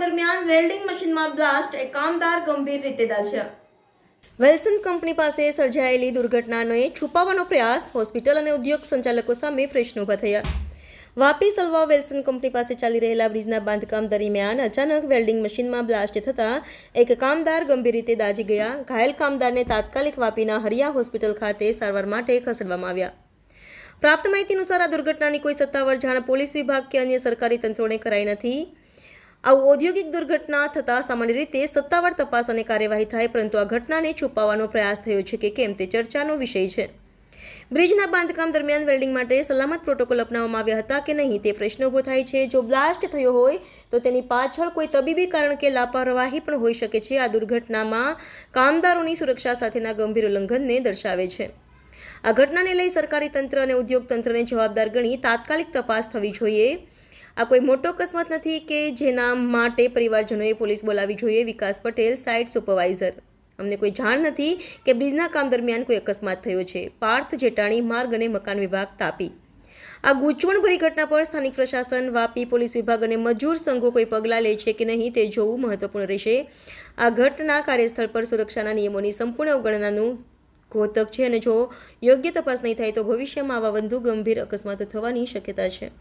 દરમિયાન વેલ્ડિંગ મશીનમાં બ્લાસ્ટ એક કામદાર ગંભીર રીતે દાઝ્યા. વેલ્સન કંપની પાસે સર્જાયેલી દુર્ઘટનાને છુપાવવાનો પ્રયાસ હોસ્પિટલ અને ઉદ્યોગ સંચાલકો સામે પ્રશ્નો ઊભા થયા. વાપી સલવા વેલ્સન કંપની પાસે ચાલી રહેલા બ્રિજના બાંધકામ દરમિયાન અચાનક વેલ્ડિંગ મશીનમાં બ્લાસ્ટ થતાં એક કામદાર ગંભીર રીતે દાઝી ગયા. ઘાયલ કામદારને તાત્કાલિક વાપીના હરિયા હોસ્પિટલ ખાતે સારવાર માટે ખસેડવામાં આવ્યા. પ્રાપ્ત માહિતી અનુસાર આ દુર્ઘટનાની કોઈ સત્તાવાર જાણ પોલીસ વિભાગ કે અન્ય સરકારી તંત્રોને કરાઈ નથી. આવું ઔદ્યોગિક દુર્ઘટના થતાં સામાન્ય રીતે સત્તાવાર તપાસ અને કાર્યવાહી થાય, પરંતુ આ ઘટનાને છુપાવવાનો પ્રયાસ થયો છે કે કેમ તે ચર્ચાનો વિષય છે. બ્રિજના બાંધકામ દરમિયાન વેલ્ડિંગ માટે સલામત પ્રોટોકોલ અપનાવવામાં આવ્યા હતા કે નહીં તે પ્રશ્ન ઊભો થાય છે. જો બ્લાસ્ટ થયો હોય, તો તેની પાછળ કોઈ તબીબી કારણ કે લાપરવાહી પણ હોઈ શકે છે. આ દુર્ઘટનામાં કામદારોની સુરક્ષા સાથેના ગંભીર ઉલ્લંઘનને દર્શાવે છે. આ ઘટનાને લઈ સરકારી તંત્ર અને ઉદ્યોગ તંત્રને જવાબદાર ગણી તાત્કાલિક તપાસ થવી જોઈએ. આ કોઈ મોટો અકસ્માત નથી કે જેના માટે પરિવારજનોએ પોલીસ બોલાવી જોઈએ, વિકાસ પટેલ, સાઇટ સુપરવાઇઝર. અમને કોઈ જાણ નથી કે બ્રિજના કામ દરમિયાન કોઈ અકસ્માત થયો છે. પાર્થ જેટાણી, માર્ગ અને મકાન વિભાગ તાપી. આ ગૂંચવણભરી ઘટના પર સ્થાનિક પ્રશાસન, વાપી પોલીસ વિભાગ અને મજૂર સંઘો કોઈ પગલાં લે છે કે નહીં તે જોવું મહત્વપૂર્ણ રહેશે. આ ઘટના કાર્યસ્થળ પર સુરક્ષાના નિયમોની સંપૂર્ણ અવગણનાનું ઘોતક છે અને જો યોગ્ય તપાસ નહીં થાય તો ભવિષ્યમાં આવા વધુ ગંભીર અકસ્માતો થવાની શક્યતા છે.